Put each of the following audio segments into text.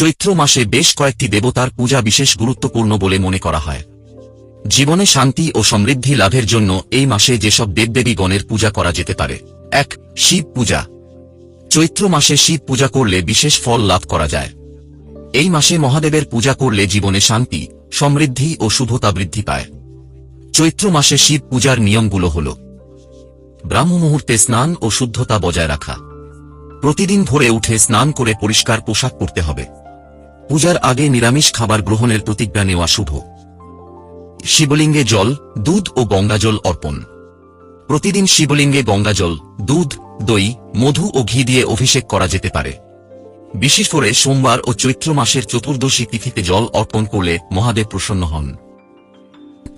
চৈত্র মাসে বেশ কয়েকটি দেবতার পূজা বিশেষ গুরুত্বপূর্ণ বলে মনে করা হয়। জীবনে শান্তি ও সমৃদ্ধি লাভের জন্য এই মাসে যেসব দেবদেবী গণের পূজা করা যেতে পারে। এক, শিব পূজা। চৈত্র মাসে শিব পূজা করলে বিশেষ ফল লাভ করা যায়। এই মাসে মহাদেবের পূজা করলে জীবনে শান্তি, সমৃদ্ধি ও শুভতা বৃদ্ধি পায়। চৈত্র মাসে শিব পূজার নিয়মগুলো হল ব্রাহ্ম মুহূর্তে স্নান ও শুদ্ধতা বজায় রাখা। প্রতিদিন ভোরে উঠে স্নান করে পরিষ্কার পোশাক পরতে হবে। পূজার আগে নিরামিষ খাবার গ্রহণের প্রতিজ্ঞা নেওয়া শুভ। শিবলিঙ্গে জল, দুধ ও গঙ্গাজল অর্পণ। প্রতিদিন শিবলিঙ্গে গঙ্গাজল, দুধ, দই, মধু ও ঘি দিয়ে অভিষেক করা যেতে পারে। বিশেষ করে সোমবার ও চৈত্র মাসের চতুর্দশী তিথিতে জল অর্পণ করলে মহাদেব প্রসন্ন হন।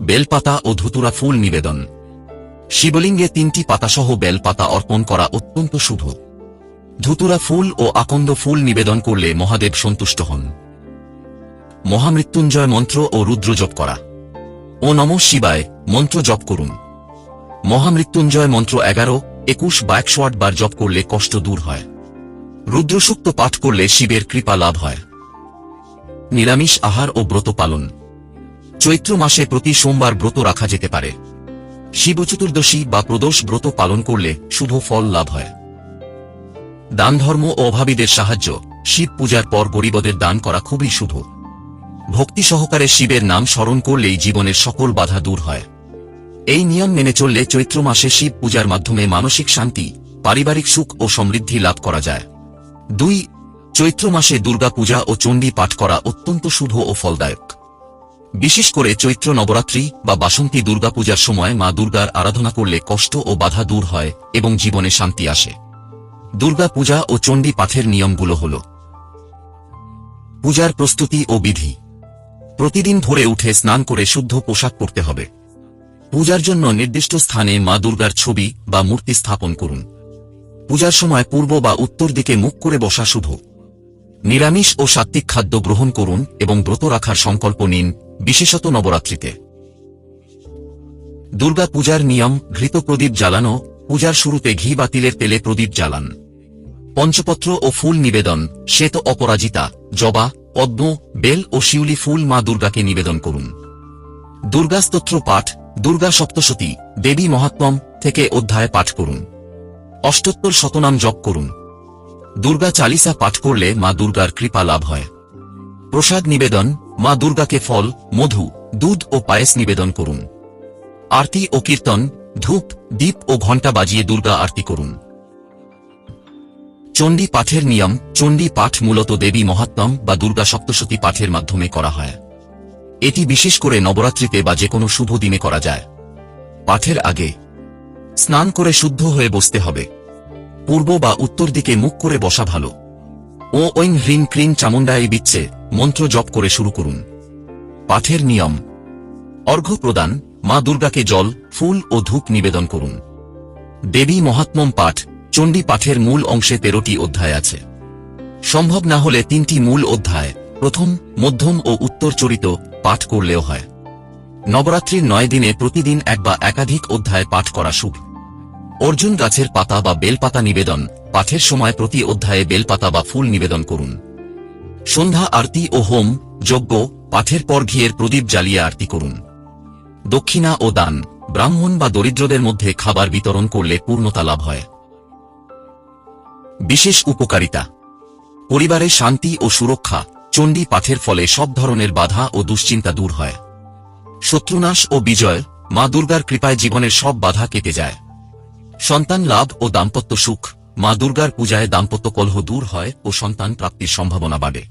বেলপাতা ও ধুতুরা ফুল নিবেদন। শিবলিঙ্গে তিনটি পাতাসহ বেলপাতা অর্পণ করা অত্যন্ত শুভ। ধুতুরা ফুল ও আকন্দ ফুল নিবেদন করলে মহাদেব সন্তুষ্ট হন। মহামৃত্যুঞ্জয় মন্ত্র ও রুদ্র জপ করা। ও নম শিবায় মন্ত্র জপ করুন। মহামৃত্যুঞ্জয় মন্ত্র এগারো, একুশ বা একশো আট বার জপ করলে কষ্ট দূর হয়। রুদ্রসূক্ত পাঠ করলে শিবের কৃপা লাভ হয়। নিরামিষ আহার ও ব্রত পালন। চৈত্র মাসে প্রতি সোমবার ব্রত রাখা যেতে পারে। শিব চতুর্দশী বা প্রদোষ ব্রত পালন করলে শুভ ফল লাভ হয়। দান ধর্ম ও অভাবীদের সাহায্য। শিব পূজার পর গরিবদের দান করা খুবই শুভ। ভক্তি সহকারে শিবের নাম স্মরণ করলেই জীবনের সকল বাধা দূর হয়। এই নিয়ম মেনে চললে চৈত্র মাসে শিব পূজার মাধ্যমে মানসিক শান্তি, পারিবারিক সুখ ও সমৃদ্ধি লাভ করা যায়। দুই, চৈত্র মাসে দুর্গা পূজা ও চণ্ডী পাঠ করা অত্যন্ত শুভ ও ফলদায়ক। বিশেষ করে চৈত্র নবরাত্রি বা বাসন্তী দুর্গাপূজার সময় মা দুর্গার আরাধনা করলে কষ্ট ও বাধা দূর হয় এবং জীবনে শান্তি আসে। দুর্গা পূজা ও চণ্ডী পাঠের নিয়মগুলো হল পূজার প্রস্তুতি ও বিধি। প্রতিদিন ভোরে উঠে স্নান করে শুদ্ধ পোশাক পরতে হবে। পূজার জন্য নির্দিষ্ট স্থানে মা দুর্গার ছবি বা মূর্তি স্থাপন করুন। পূজার সময় পূর্ব বা উত্তর দিকে মুখ করে বসা শুভ। নিরামিষ ও সাত্ত্বিক খাদ্য গ্রহণ করুন এবং ব্রত রাখার সংকল্প নিন, বিশেষত নবরাত্রিতে। দুর্গা পূজার নিয়ম, ঘৃত প্রদীপ জ্বালানো, পূজার শুরুতে ঘি বা তিলের তেলে প্রদীপ জ্বালান। পঞ্চপত্র ও ফুল নিবেদন, শ্বেত অপরাজিতা, জবা পদ্ম, বেল ও শিউলি ফুল মা দুর্গাকে নিবেদন করুন। দুর্গা স্তোত্র পাঠ, দুর্গা সপ্তশতী, দেবী মহাত্মম থেকে অধ্যায় পাঠ করুন। অষ্টোত্তর শতনাম জপ করুন। দুর্গা চালিসা পাঠ করলে মা দুর্গার কৃপা লাভ হয়। প্রসাদ নিবেদন, মা দুর্গাকে ফল, মধু, দুধ ও পায়েস নিবেদন করুন। আরতি ও কীর্তন, ধূপ, দীপ ও ঘণ্টা বাজিয়ে দুর্গা আরতি করুন। চণ্ডী পাঠের নিয়ম, চণ্ডী পাঠ মূলত দেবী মহাত্মম বা দুর্গা সপ্তশতী পাঠের মাধ্যমে করা হয়। এটি বিশেষ করে নবরাত্রিতে বা যে কোনো শুভ দিনে করা যায়। পাঠের আগে, স্নান করে শুদ্ধ হয়ে বসতে হবে। পূর্ব বা উত্তর দিকে মুখ করে বসা ভালো। ও ঐং হ্রিং ক্রিং চামুন্ডায় বিচ্ছে, মন্ত্র জপ করে শুরু করুন। পাঠের নিয়ম, অর্ঘ্য প্রদান, মা দুর্গাকে জল, ফুল ও ধূপ নিবেদন করুন। দেবী মহাত্মম পাঠ চণ্ডী পাঠের মূল অংশে তেরোটি অধ্যায় আছে। সম্ভব না হলে তিনটি মূল অধ্যায়, প্রথম, মধ্যম ও উত্তর চরিত পাঠ করলেও হয়। নবরাত্রির নয় দিনে প্রতিদিন এক বা একাধিক অধ্যায় পাঠ করা শুভ। অর্জুন গাছের পাতা বা বেলপাতা নিবেদন, পাঠের সময় প্রতি অধ্যায়ে বেলপাতা বা ফুল নিবেদন করুন। সন্ধ্যা আরতি ও হোম, যজ্ঞ, পাঠের পর ঘিয়ের প্রদীপ জ্বালিয়ে আরতি করুন। দক্ষিণা ও দান, ব্রাহ্মণ বা দরিদ্রদের মধ্যে খাবার বিতরণ করলে পূর্ণতা লাভ হয়। বিশেষ উপকারিতা। পরিবারে শান্তি ও সুরক্ষা, চণ্ডী পাঠের ফলে সব ধরনের বাধা ও দুশ্চিন্তা দূর হয়। শত্রুনাশ ও বিজয়, মা দুর্গার কৃপায় জীবনের সব বাধা কেটে যায়। সন্তান লাভ ও দাম্পত্য সুখ, মা দুর্গার পূজায় দাম্পত্য কলহ দূর হয় ও সন্তান প্রাপ্তির সম্ভাবনা বাড়ে।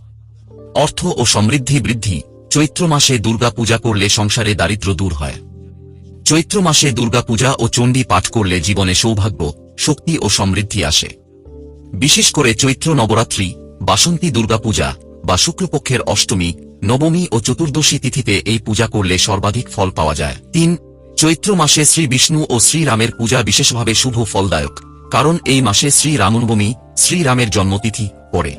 অর্থ ও সমৃদ্ধি বৃদ্ধি, চৈত্র মাসে দুর্গা পূজা করলে সংসারে দারিদ্র দূর হয়। চৈত্র মাসে দুর্গা পূজা ও চণ্ডী পাঠ করলে জীবনে সৌভাগ্য, শক্তি ও সমৃদ্ধি আসে। বিশেষ করে চৈত্র নবরাত্রি, বাসন্তী দুর্গাপূজা বা শুক্লপক্ষের অষ্টমী, নবমী ও চতুর্দশী তিথিতে এই পূজা করলে সর্বাধিক ফল পাওয়া যায়। তিন, চৈত্র মাসে শ্রী বিষ্ণু ও শ্রীরামের পূজা বিশেষভাবে শুভ ফলদায়ক, কারণ এই মাসে শ্রী রামনবমী শ্রীরামের জন্মতিথি পড়ে।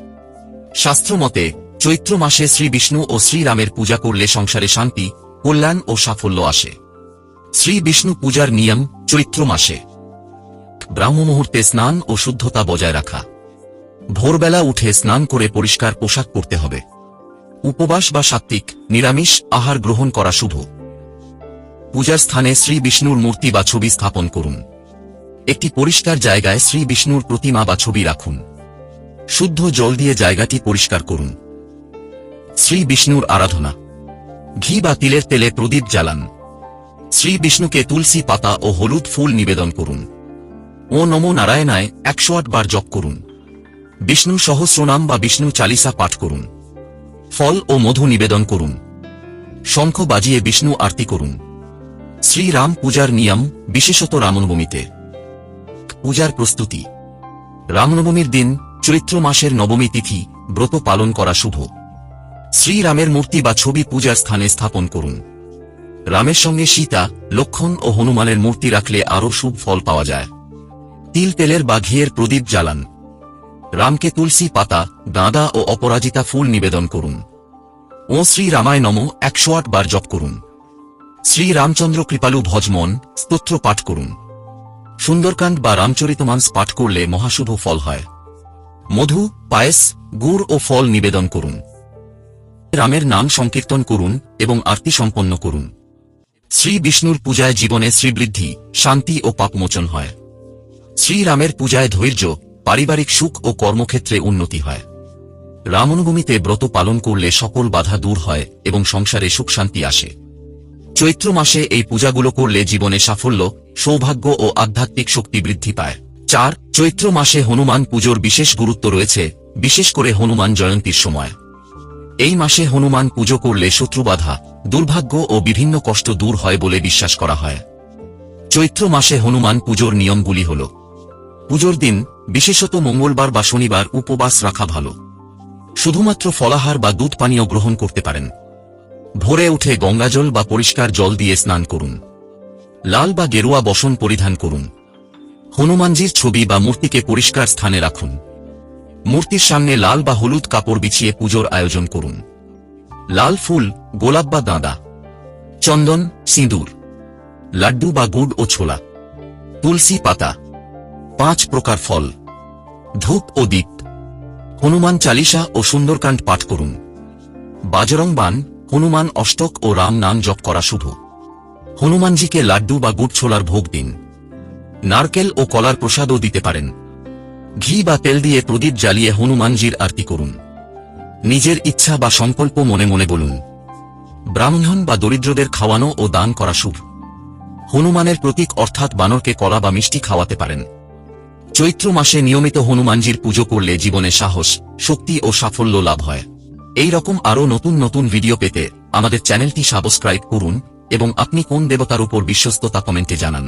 শাস্ত্রমতে চৈত্র মাসে শ্রী বিষ্ণু ও শ্রীরামের পূজা করলে সংসারে শান্তি, কল্যাণ ও সাফল্য আসে। শ্রী বিষ্ণু পূজার নিয়ম চৈত্র মাসে। ব্রাহ্ম মুহূর্তে স্নান ও শুদ্ধতা বজায় রাখা। ভোরবেলা উঠে স্নান করে পরিষ্কার পোশাক পরতে হবে। উপবাস বা সাত্ত্বিক নিরামিষ আহার গ্রহণ করা শুভ। পূজার স্থানে শ্রী বিষ্ণুর মূর্তি বা ছবি স্থাপন করুন। একটি পরিষ্কার জায়গায় শ্রী বিষ্ণুর প্রতিমা বা ছবি রাখুন। শুদ্ধ জল দিয়ে জায়গাটি পরিষ্কার করুন। শ্রী বিষ্ণুর আরাধনা। ঘি বা তিলের তেলে প্রদীপ জ্বালান। শ্রী বিষ্ণুকে তুলসী পাতা ও হলুদ ফুল নিবেদন করুন। ও নমো নারায়ণায় একশো আট বার জপ করুন। বিষ্ণু সহস্রনাম বা বিষ্ণু চালিসা পাঠ করুন। ফল ও মধু নিবেদন করুন। শঙ্খ বাজিয়ে বিষ্ণু আরতি করুন। শ্রীরাম পূজার নিয়ম বিশেষত রামনবমীতে। পূজার প্রস্তুতি। রামনবমীর দিন চৈত্র মাসের নবমী তিথি ব্রত পালন করা শুভ। শ্রীরামের মূর্তি বা ছবি পূজার স্থানে স্থাপন করুন। রামের সঙ্গে সীতা লক্ষণ ও হনুমানের মূর্তি রাখলে আরও শুভ ফল পাওয়া যায়। তিল তেলের বা ঘিয়ের প্রদীপ জ্বালান। রামকে তুলসী পাতা, গাঁদা ও অপরাজিতা ফুল নিবেদন করুন। ও শ্রী রামায় নম, একশো আট বার জপ করুন। শ্রী রামচন্দ্র কৃপালু ভজমন স্তোত্র পাঠ করুন। সুন্দরকাণ্ড বা রামচরিতমানস পাঠ করলে মহাশুভ ফল হয়। মধু, পায়েস, গুড় ও ফল নিবেদন করুন। রামের নাম সংকীর্তন করুন এবং আরতি সম্পন্ন করুন। শ্রী বিষ্ণুর পূজায় জীবনে শ্রীবৃদ্ধি, শান্তি ও পাপমোচন হয়। শ্রীরামের পূজায় ধৈর্য, পারিবারিক সুখ ও কর্মক্ষেত্রে উন্নতি হয়। রামনবমীতে ব্রত পালন করলে সকল বাধা দূর হয় এবং সংসারে সুখ শান্তি আসে। চৈত্র মাসে এই পূজাগুলো করলে জীবনে সাফল্য, সৌভাগ্য ও আধ্যাত্মিক শক্তি বৃদ্ধি পায়। চার, চৈত্র মাসে হনুমান পুজোর বিশেষ গুরুত্ব রয়েছে, বিশেষ করে হনুমান জয়ন্তীর সময়। এই মাসে হনুমান পুজো করলে শত্রুবাধা দুর্ভাগ্য ও বিভিন্ন কষ্ট দূর হয় বলে বিশ্বাস করা হয়। চৈত্র মাসে হনুমান পুজোর নিয়মগুলি হল পুজোর দিন, বিশেষত মঙ্গলবার বা শনিবার উপবাস রাখা ভালো। শুধুমাত্র ফলাহার বা দুধ পানীয় গ্রহণ করতে পারেন। ভোরে উঠে গঙ্গাজল বা পরিষ্কার জল দিয়ে স্নান করুন। লাল বা গেরুয়া বসন পরিধান করুন। হনুমানজির ছবি বা মূর্তিকে পরিষ্কার স্থানে রাখুন। মূর্তির সামনে লাল বা হলুদ কাপড় বিছিয়ে পুজোর আয়োজন করুন। লাল ফুল, গোলাপ বা দাঁদা চন্দন, সিঁদুর। লাড্ডু বা গুড় ও ছোলা। তুলসী পাতা। পাঁচ প্রকার ফল। ধূপ ও দীপ। হনুমান চালিসা ও সুন্দরকাণ্ড পাঠ করুন। বাজরং বান হনুমান অষ্টক ও রাম নাম জপ করা শুভ। হনুমানজিকে লাড্ডু বা গুড় ছোলার ভোগ দিন। নারকেল ও কলার প্রসাদও দিতে পারেন। ঘি বা তেল দিয়ে প্রদীপ জ্বালিয়ে হনুমানজির আরতি করুন। নিজের ইচ্ছা বা সংকল্প মনে মনে বলুন। ব্রাহ্মণ বা দরিদ্রদের খাওয়ানো ও দান করা শুভ। হনুমানের প্রতীক অর্থাৎ বানরকে কলা বা মিষ্টি খাওয়াতে পারেন। চৈত্র মাসে নিয়মিত হনুমানজির পুজো করলে জীবনে সাহস, শক্তি ও সাফল্য লাভ হয়। এই রকম আরও নতুন নতুন ভিডিও পেতে আমাদের চ্যানেলটি সাবস্ক্রাইব করুন এবং আপনি কোন দেবতার উপর বিশ্বস্ততা কমেন্টে জানান।